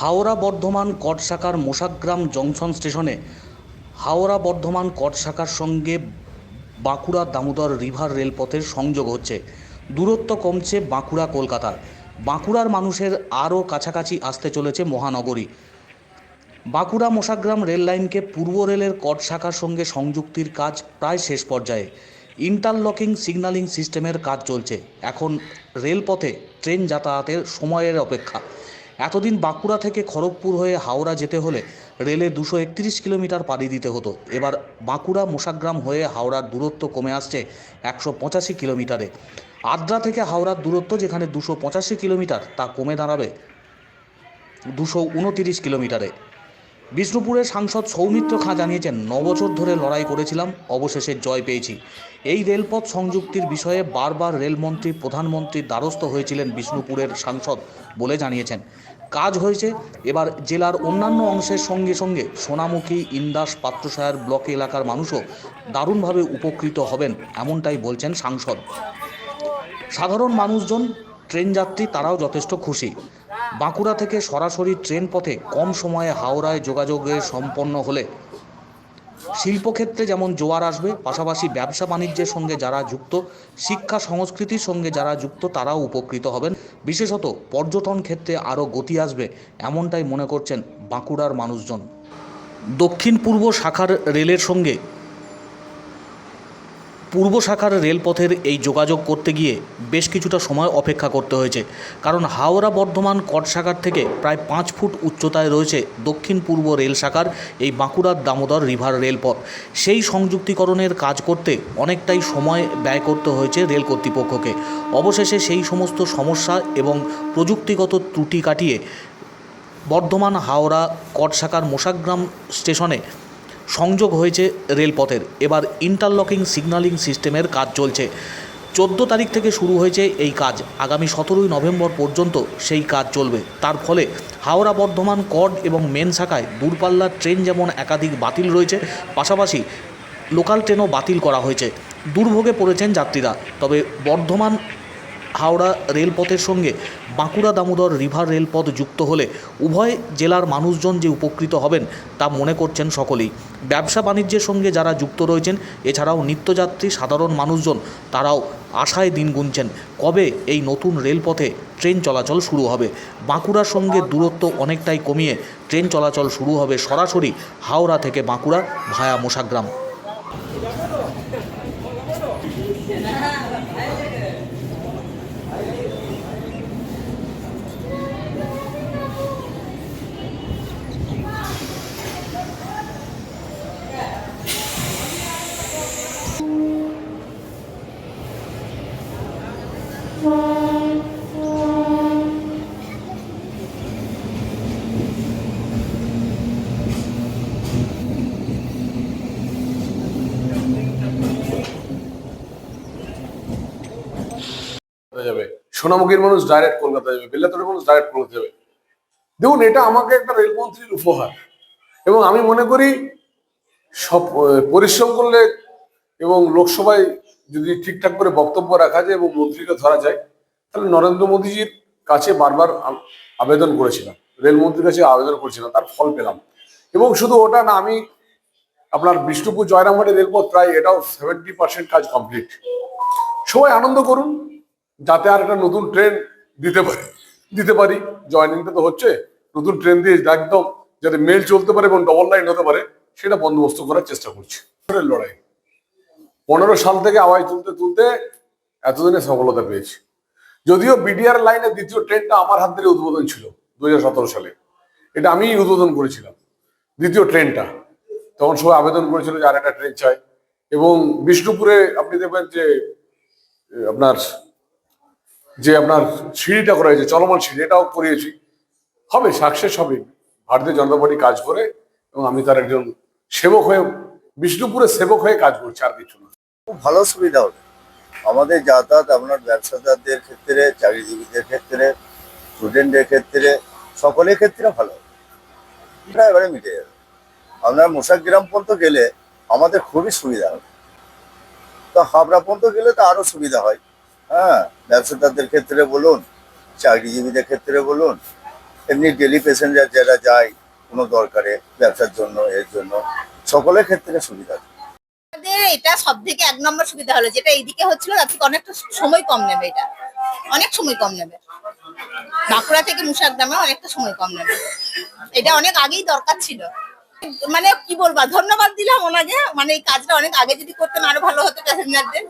হাওড়া বর্ধমান কট শাখার মোশাগ্রাম জংশন স্টেশনে হাওড়া বর্ধমান কট শাখার সঙ্গে বাঁকুড়া দামোদর রিভার রেলপথের সংযোগ হচ্ছে। দূরত্ব কমছে বাঁকুড়া কলকাতার। বাঁকুড়ার মানুষের আরও কাছাকাছি আসতে চলেছে মহানগরী। বাঁকুড়া মোশাগ্রাম রেল লাইনকে পূর্ব রেলের কট শাখার সঙ্গে সংযুক্তির কাজ প্রায় শেষ পর্যায়ে। ইন্টারলকিং সিগন্যালিং সিস্টেমের কাজ চলছে। এখন রেলপথে ট্রেন যাতায়াতের সময়ের অপেক্ষা। এতদিন বাঁকুড়া থেকে খড়গপুর হয়ে হাওড়া যেতে হলে রেলে দুশো একত্রিশ কিলোমিটার পাড়ি দিতে হতো। এবার বাঁকুড়া মোশাগ্রাম হয়ে হাওড়ার দূরত্ব কমে আসছে একশো পঁচাশি কিলোমিটারে। আদ্রা থেকে হাওড়ার দূরত্ব যেখানে দুশো পঁচাশি কিলোমিটার, তা কমে দাঁড়াবে দুশো উনতিরিশ কিলোমিটারে। বিষ্ণুপুরের সাংসদ সৌমিত্র খাঁ জানিয়েছেন ন বছর ধরে লড়াই করেছিলাম, অবশেষে জয় পেয়েছি। এই রেলপথ সংযুক্তির বিষয়ে বারবার রেলমন্ত্রী প্রধানমন্ত্রীর দ্বারস্থ হয়েছিলেন বিষ্ণুপুরের সাংসদ বলে জানিয়েছেন। কাজ হয়েছে, এবার জেলার অন্যান্য অংশের সঙ্গে সঙ্গে সোনামুখী, ইন্দাস, পাত্রসায়ার ব্লক এলাকার মানুষও দারুণভাবে উপকৃত হবেন, এমনটাই বলছেন সাংসদ। সাধারণ মানুষজন ট্রেন যাত্রী তারাও যথেষ্ট খুশি। বাঁকুড়া থেকে সরাসরি ট্রেন পথে কম সময়ে হাওড়ায় যোগাযোগে সম্পন্ন হলে। শিল্পক্ষেত্রে যেমন জোয়ার আসবে, পাশাপাশি ব্যবসা বাণিজ্যের সঙ্গে যারা যুক্ত, শিক্ষা সংস্কৃতির সঙ্গে যারা যুক্ত, তারাও উপকৃত হবেন। বিশেষত পর্যটন ক্ষেত্রে আরও গতি আসবে, এমনটাই মনে করছেন বাঁকুড়ার মানুষজন। দক্ষিণ পূর্ব শাখার রেলের সঙ্গে পূর্ব শাখার রেলপথের এই যোগাযোগ করতে গিয়ে বেশ কিছুটা সময় অপেক্ষা করতে হয়েছে। কারণ হাওড়া বর্ধমান কট শাখার থেকে প্রায় পাঁচ ফুট উচ্চতায় রয়েছে দক্ষিণ পূর্ব রেল শাখার এই বাঁকুড়ার দামোদর রিভার রেলপথ। সেই সংযুক্তিকরণের কাজ করতে অনেকটাই সময় ব্যয় করতে হয়েছে রেল কর্তৃপক্ষকে। অবশেষে সেই সমস্ত সমস্যা এবং প্রযুক্তিগত ত্রুটি কাটিয়ে বর্ধমান হাওড়া কট শাখার মোশাগ্রাম স্টেশনে সংযোগ হয়েছে রেলপথের। এবার ইন্টারলকিং সিগন্যালিং সিস্টেমের কাজ চলছে। চোদ্দ তারিখ থেকে শুরু হয়েছে এই কাজ। আগামী সতেরোই নভেম্বর পর্যন্ত সেই কাজ চলবে। তার ফলে হাওড়া বর্ধমান কড এবং মেন শাখায় দূরপাল্লার ট্রেন যেমন একাধিক বাতিল রয়েছে, পাশাপাশি লোকাল ট্রেনও বাতিল করা হয়েছে। দুর্ভোগে পড়েছেন যাত্রীরা। তবে বর্ধমান হাওড়া রেলপথের সঙ্গে বাঁকুড়া দামোদর রিভার রেলপথ যুক্ত হলে উভয় জেলার মানুষজন যে উপকৃত হবেন তা মনে করছেন সকলেই। ব্যবসা বাণিজ্যের সঙ্গে যারা যুক্ত রয়েছেন, এছাড়াও নিত্যযাত্রী সাধারণ মানুষজন, তারাও আশায় দিন গুনছেন কবে এই নতুন রেলপথে ট্রেন চলাচল শুরু হবে। বাঁকুড়ার সঙ্গে দূরত্ব অনেকটাই কমিয়ে ট্রেন চলাচল শুরু হবে সরাসরি হাওড়া থেকে বাঁকুড়া ভায়া মোশাগ্রাম। কলকাতা সোনামুখীর মানুষ ডাইরেক্ট কলকাতা যাবে বেল্লাতলের মানুষ ডাইরেক্ট কলকাতা যাবে। দেখুন, এটা আমাকে একটা রেলমন্ত্রীর উপহার। এবং আমি মনে করি, সব পরিশ্রম করলে এবং লোকসভায় যদি ঠিকঠাক করে বক্তব্য রাখা যায় এবং মন্ত্রীকে ধরা যায়, তাহলে নরেন্দ্র মোদীজির কাছে বারবার আবেদন করেছিলাম। রেলমন্ত্রীর কাছে আবেদন করেছিলাম, তার ফল পেলাম। এবং শুধু ওটা না, আমি আপনার বিষ্ণুপুর জয়রামহাটের রেলপথ প্রায় এটাও সেভেন্টি পার্সেন্ট কাজ কমপ্লিট সবাই আনন্দ করুন। যাতে আর একটা নতুন ট্রেন দিতে পারি। দিতে পারি জয়নিংটা তো হচ্ছে, নতুন ট্রেন দিয়ে একদম যাতে মেল চলতে পারে এবং ডবল লাইন হতে পারে, সেটা বন্দোবস্ত করার চেষ্টা করছি। লড়াই। পনেরো সাল থেকে আওয়াজ তুলতে তুলতে এতদিনে সফলতা পেয়েছি। যদিও বিডিআর লাইনের দ্বিতীয় ট্রেনটা আমার হাত ধরে উদ্বোধন ছিল দু হাজার সতেরো সালে। এটা আমিই উদ্বোধন করেছিলাম, দ্বিতীয় ট্রেনটা তখন সবাই আবেদন করেছিল যে আর একটা ট্রেন চাই। এবং বিষ্ণুপুরে আপনি দেখবেন যে, আপনার যে আপনার সিঁড়িটা করা হয়েছে, চলমান সিঁড়ি, এটাও করিয়েছি। হবে সাকসেস হবে। ভারতীয় জনতা পার্টি কাজ করে এবং আমি তার একজন সেবক হয়ে বিষ্ণুপুরের সেবক হয়ে কাজ করছি, আর কিছু না। খুব ভালো সুবিধা হবে। আমাদের যাতায়াত, আপনার ব্যবসাদারদের ক্ষেত্রে, চাকরিজীবীদের ক্ষেত্রে স্টুডেন্টদের ক্ষেত্রে, সকলের ক্ষেত্রে ভালো। এটা এবারে মিটে যাবে। আপনার মোশাগ্রাম পর্যন্ত গেলে আমাদের খুবই সুবিধা হবে। তো হাবড়া পর্যন্ত গেলে তো আরও সুবিধা হয়। হ্যাঁ ব্যবসাদারদের ক্ষেত্রে বলুন, চাকরিজীবীদের ক্ষেত্রে বলুন, এমনি ডেলি প্যাসেঞ্জার যারা যায় কোনো দরকারে ব্যবসার জন্য, এর জন্য, সকলের ক্ষেত্রে সুবিধা। এটা সব থেকে এক নম্বর সুবিধা হলো, যেটা এইদিকে হচ্ছিল তার থেকে অনেকটা সময় কম নেবে এটা। অনেক সময় কম নেবে। বাঁকুড়া থেকে মুসাগ্রামে অনেকটা সময় কম নেবে। এটা অনেক আগেই দরকার ছিল। মানে কি বলব, ধন্যবাদ দিলাম ওনাকে। মানে এই কাজটা অনেক আগে যদি করতেন, আরও ভালো হতো প্যাসেঞ্জারদের